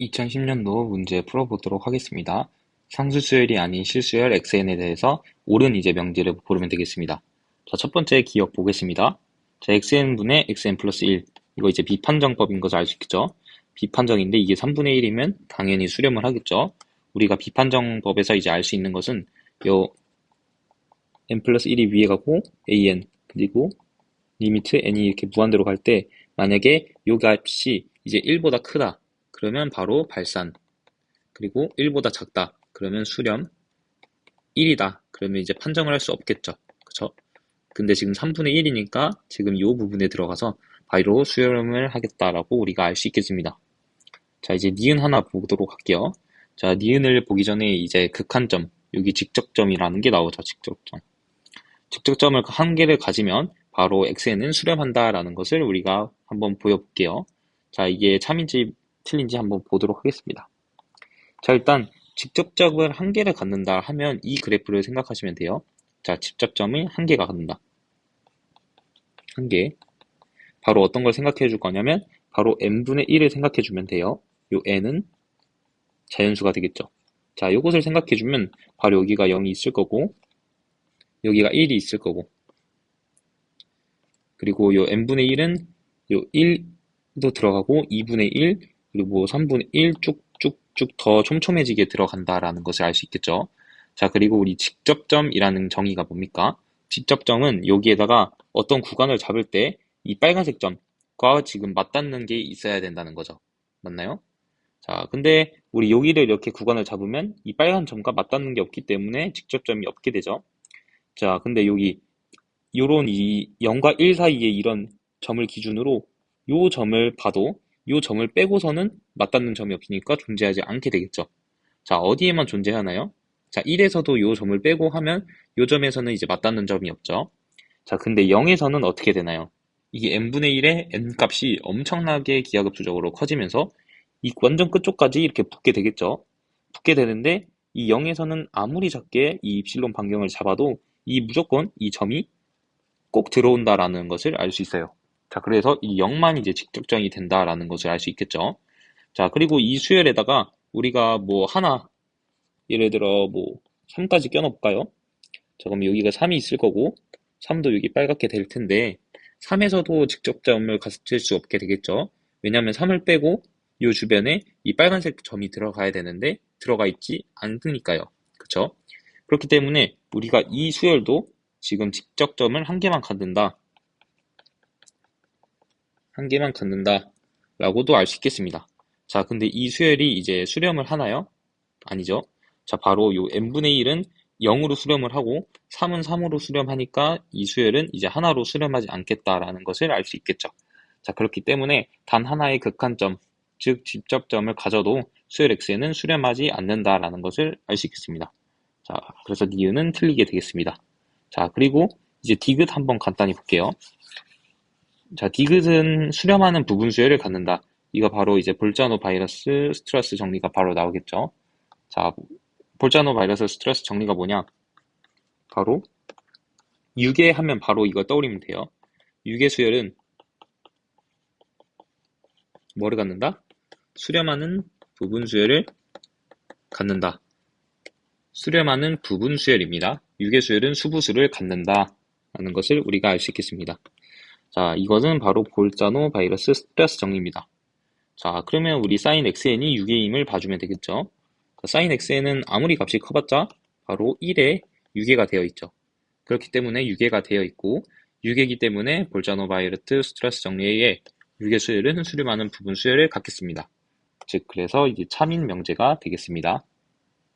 2010년도 문제 풀어보도록 하겠습니다. 상수수열이 아닌 실수열 xn에 대해서 옳은 이제 명제를 고르면 되겠습니다. 자, 첫 번째 기억 보겠습니다. 자, xn분의 xn 플러스 1. 이거 이제 비판정법인 것을 알 수 있겠죠? 비판정인데 이게 3분의 1이면 당연히 수렴을 하겠죠? 우리가 비판정법에서 이제 알 수 있는 것은 요 n 플러스 1이 위에 가고 an 그리고 리미트 n이 이렇게 무한대로 갈 때 만약에 요 값이 이제 1보다 크다 그러면 바로 발산. 그리고 1보다 작다. 그러면 수렴. 1이다. 그러면 이제 판정을 할 수 없겠죠. 그쵸? 근데 지금 3분의 1이니까 지금 이 부분에 들어가서 바로 수렴을 하겠다라고 우리가 알 수 있겠습니다. 자, 이제 니은 하나 보도록 할게요. 자, 니은을 보기 전에 이제 극한점, 여기 직접점이라는 게 나오죠. 직접점. 직접점을 한 개를 가지면 바로 x에는 수렴한다라는 것을 우리가 한번 보여볼게요. 자, 이게 참인지 틀린지 한번 보도록 하겠습니다. 자, 일단 직접점을 한 개를 갖는다 하면 이 그래프를 생각하시면 돼요. 자, 직접점이 한 개가 갖는다. 한 개. 바로 어떤 걸 생각해 줄 거냐면 바로 n분의 1을 생각해 주면 돼요. 요 n은 자연수가 되겠죠. 자, 요것을 생각해 주면 바로 여기가 0이 있을 거고 여기가 1이 있을 거고 그리고 요 n분의 1은 요 1도 들어가고 2분의 1 그리고 3분의 1 쭉쭉쭉 더 촘촘해지게 들어간다라는 것을 알 수 있겠죠. 자, 그리고 우리 직접점이라는 정의가 뭡니까? 직접점은 여기에다가 어떤 구간을 잡을 때 이 빨간색 점과 지금 맞닿는 게 있어야 된다는 거죠. 맞나요? 자, 근데 우리 여기를 이렇게 구간을 잡으면 이 빨간 점과 맞닿는 게 없기 때문에 직접점이 없게 되죠. 자, 근데 여기 요런 이 0과 1 사이에 이런 점을 기준으로 요 점을 봐도 요 점을 빼고서는 맞닿는 점이 없으니까 존재하지 않게 되겠죠. 자, 어디에만 존재하나요? 자, 1에서도 요 점을 빼고 하면 요 점에서는 이제 맞닿는 점이 없죠. 자, 근데 0에서는 어떻게 되나요? 이게 n분의 1의 n 값이 엄청나게 기하급수적으로 커지면서 이 완전 끝쪽까지 이렇게 붙게 되겠죠. 붙게 되는데 이 0에서는 아무리 작게 이 입실론 반경을 잡아도 이 무조건 이 점이 꼭 들어온다라는 것을 알 수 있어요. 자, 그래서 이 0만 이제 직접점이 된다라는 것을 알 수 있겠죠. 자, 그리고 이 수열에다가 우리가 뭐 하나, 예를 들어 뭐 3까지 껴놓을까요? 자, 그럼 여기가 3이 있을 거고, 3도 여기 빨갛게 될 텐데, 3에서도 직접점을 가질 수 없게 되겠죠. 왜냐하면 3을 빼고 이 주변에 이 빨간색 점이 들어가야 되는데 들어가 있지 않으니까요. 그쵸? 그렇기 때문에 우리가 이 수열도 지금 직접점을 한 개만 갖는다. 한 개만 갖는다 라고도 알 수 있겠습니다. 자, 근데 이 수열이 이제 수렴을 하나요? 아니죠. 자, 바로 요 n분의 1은 0으로 수렴을 하고 3은 3으로 수렴하니까 이 수열은 이제 하나로 수렴하지 않겠다라는 것을 알 수 있겠죠. 자, 그렇기 때문에 단 하나의 극한점, 즉 직접점을 가져도 수열 x에는 수렴하지 않는다라는 것을 알 수 있겠습니다. 자, 그래서 니은은 틀리게 되겠습니다. 자, 그리고 이제 디귿 한번 간단히 볼게요. 자, 디귿은 수렴하는 부분 수열을 갖는다. 이거 바로 이제 볼자노 바이러스 스트레스 정리가 바로 나오겠죠. 자, 볼자노 바이러스 스트레스 정리가 뭐냐? 바로 유계 하면 바로 이거 떠올리면 돼요. 유계 수열은 뭐를 갖는다? 수렴하는 부분 수열을 갖는다. 수렴하는 부분 수열입니다. 유계 수열은 수부수를 갖는다. 라는 것을 우리가 알 수 있겠습니다. 자, 이것은 바로 볼자노 바이러스 스트레스 정리입니다. 자, 그러면 우리 사인 xn이 6의임을 봐주면 되겠죠. 자, 사인 xn은 아무리 값이 커봤자 바로 1에 6개가 되어 있죠. 그렇기 때문에 6개가 되어 있고 6개이기 때문에 볼자노 바이러스 스트레스 정리에 의해 6의 수열은 수렴하는 부분 수열을 갖겠습니다. 즉, 그래서 이제 참인 명제가 되겠습니다.